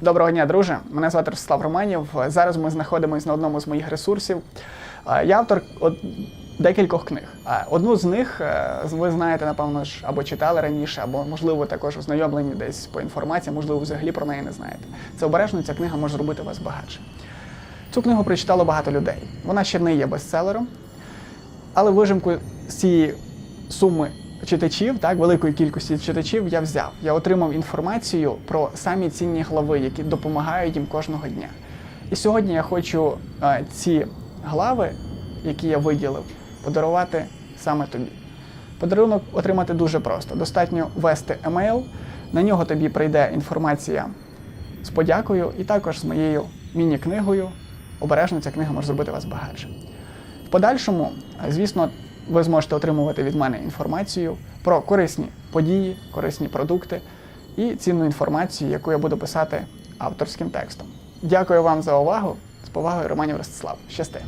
Доброго дня, друже. Мене звати Ростислав Романів. Зараз ми знаходимося на одному з моїх ресурсів. Я автор декількох книг. Одну з них е, ви знаєте, напевно ж, або читали раніше, або можливо також ознайомлені десь по інформації, можливо, взагалі про неї не знаєте. Це обережно, ця книга може зробити вас багатше. Цю книгу прочитало багато людей. Вона ще не є бестселером, але вижимку з цієї суми читачів, так, великої кількості читачів я взяв. Я отримав інформацію про самі цінні глави, які допомагають їм кожного дня. І сьогодні я хочу е, ці глави, які я виділив, подарувати саме тобі. Подарунок отримати дуже просто. Достатньо ввести емейл, на нього тобі прийде інформація з подякою і також з моєю міні-книгою. Обережно ця книга може зробити вас багатше. В подальшому, е, звісно, ви зможете отримувати від мене інформацію про корисні події, корисні продукти і цінну інформацію, яку я буду писати авторським текстом. Дякую вам за увагу. З повагою, Романів Ростислав. Щасти!